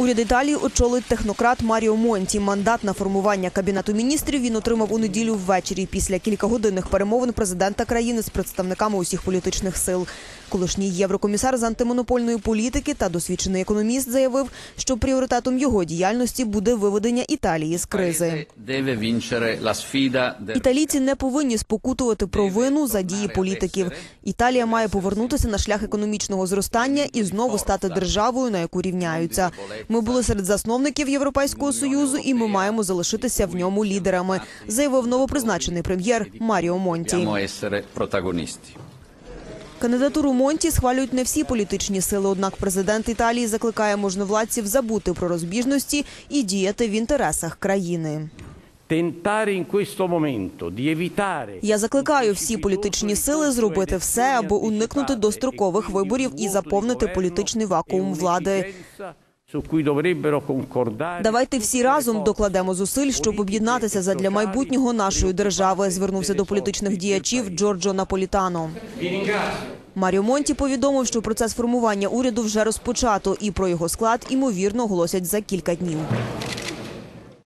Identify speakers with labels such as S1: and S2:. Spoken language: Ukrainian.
S1: Уряд Італії очолить технократ Маріо Монті. Мандат на формування кабінету міністрів він отримав у неділю ввечері після кількагодинних перемовин президента країни з представниками усіх політичних сил. Колишній єврокомісар з антимонопольної політики та досвідчений економіст заявив, що пріоритетом його діяльності буде виведення Італії з кризи. Італійці не повинні спокутувати провину за дії політиків. Італія має повернутися на шлях економічного зростання і знову стати державою, на яку рівняються. Ми були серед засновників Європейського союзу, і ми маємо залишитися в ньому лідерами, заявив новопризначений прем'єр Маріо Монті. Кандидатуру Монті схвалюють не всі політичні сили. Однак президент Італії закликає можновладців забути про розбіжності і діяти в інтересах країни. Я закликаю всі політичні сили зробити все, аби уникнути дострокових виборів і заповнити політичний вакуум влади. Давайте всі разом докладемо зусиль, щоб об'єднатися задля майбутнього нашої держави. Звернувся до політичних діячів Джорджо Наполітано. Маріо Монті повідомив, що процес формування уряду вже розпочато, і про його склад імовірно оголосять за кілька днів.